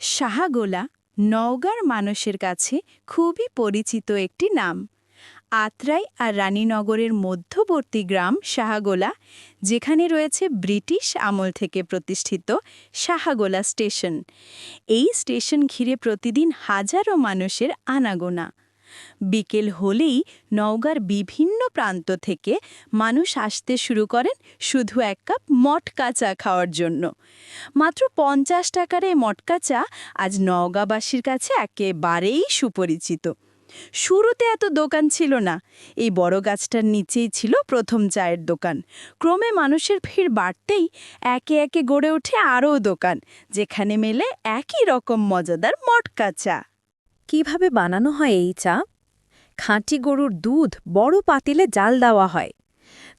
সাহাগোলা নওগাঁর মানুষের কাছে খুবই পরিচিত একটি নাম। আত্রাই আর রানীনগরের মধ্যবর্তী গ্রাম শাহাগোলা, যেখানে রয়েছে ব্রিটিশ আমল থেকে প্রতিষ্ঠিত শাহাগোলা স্টেশন। এই স্টেশন ঘিরে প্রতিদিন হাজারো মানুষের আনাগোনা। বিকেল হলেই নওগাঁর বিভিন্ন প্রান্ত থেকে মানুষ আসতে শুরু করেন শুধু এক কাপ মটকা চা খাওয়ার জন্য। মাত্র পঞ্চাশ টাকার এই মটকা চা আজ নওগাঁবাসীর কাছে একেবারেই সুপরিচিত। শুরুতে এত দোকান ছিল না, এই বড় গাছটার নিচেই ছিল প্রথম চায়ের দোকান। ক্রমে মানুষের ভিড় বাড়তেই একে একে গড়ে ওঠে আরও দোকান, যেখানে মেলে একই রকম মজাদার মটকা চা। কীভাবে বানানো হয় এই চা? খাঁটি গরুর দুধ বড় পাতিলে জাল দেওয়া হয়।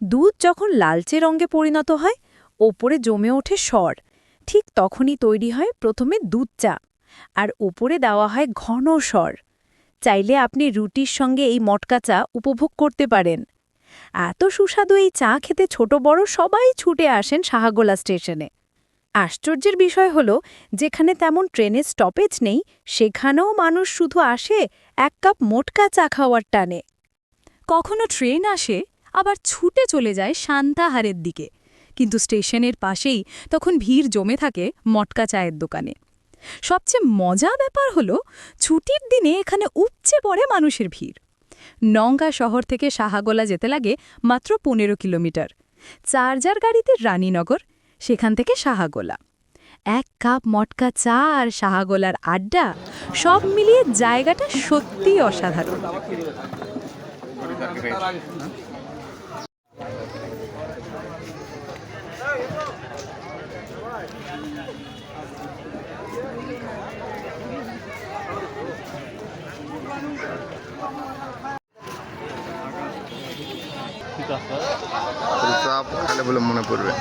দুধ যখন লালচে রঙে পরিণত হয়, ওপরে জমে ওঠে স্বর ঠিক তখনই তৈরি হয় প্রথমে দুধ চা, আর ওপরে দেওয়া হয় ঘন স্বর চাইলে আপনি রুটির সঙ্গে এই মটকা চা উপভোগ করতে পারেন। এত সুস্বাদু এই চা খেতে ছোট বড় সবাই ছুটে আসেন সাহাগোলা স্টেশনে। আশ্চর্যের বিষয় হল, যেখানে তেমন ট্রেনের স্টপেজ নেই, সেখানেও মানুষ শুধু আসে এক কাপ মোটকা চা খাওয়ার টানে। কখনো ট্রেন আসে, আবার ছুটে চলে যায় শান্তাহারের দিকে। কিন্তু স্টেশনের পাশেই তখন ভিড় জমে থাকে মটকা চায়ের দোকানে। সবচেয়ে মজা ব্যাপার হলো, ছুটির দিনে এখানে উপচে পড়ে মানুষের ভিড়। নঙ্গা শহর থেকে সাহাগোলা যেতে লাগে মাত্র পনেরো কিলোমিটার। চার্জার গাড়িতে রানীনগর সেখান থেকে সাহাগোলা এক কাপ মটকা চা আর সাহাগোলার আড্ডা সব মিলিয়ে জায়গাটা সত্যিই অসাধারণ। শুধু চা খালে বলে মনে পড়বে।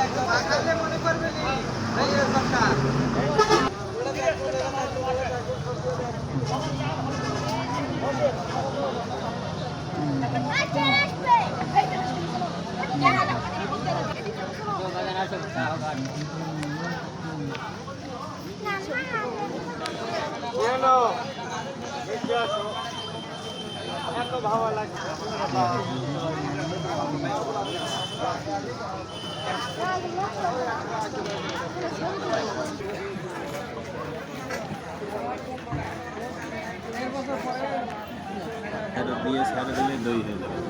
ছাড়া দিয়ে সারা দিলে দই হয়ে যাবে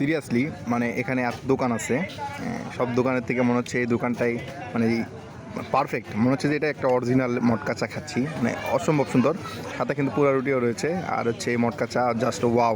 সিরিয়াসলি মানে এখানে এত দোকান আছে সব দোকানের থেকে মনে হচ্ছে এই দোকানটাই মানে পারফেক্ট মনে হচ্ছে যে এটা একটা অরিজিনাল মটকা চা খাচ্ছি মানে অসম্ভব সুন্দর। সাথে কিন্তু পুরা রুটিও রয়েছে, আর হচ্ছে এই মটকা চা জাস্ট ওয়াও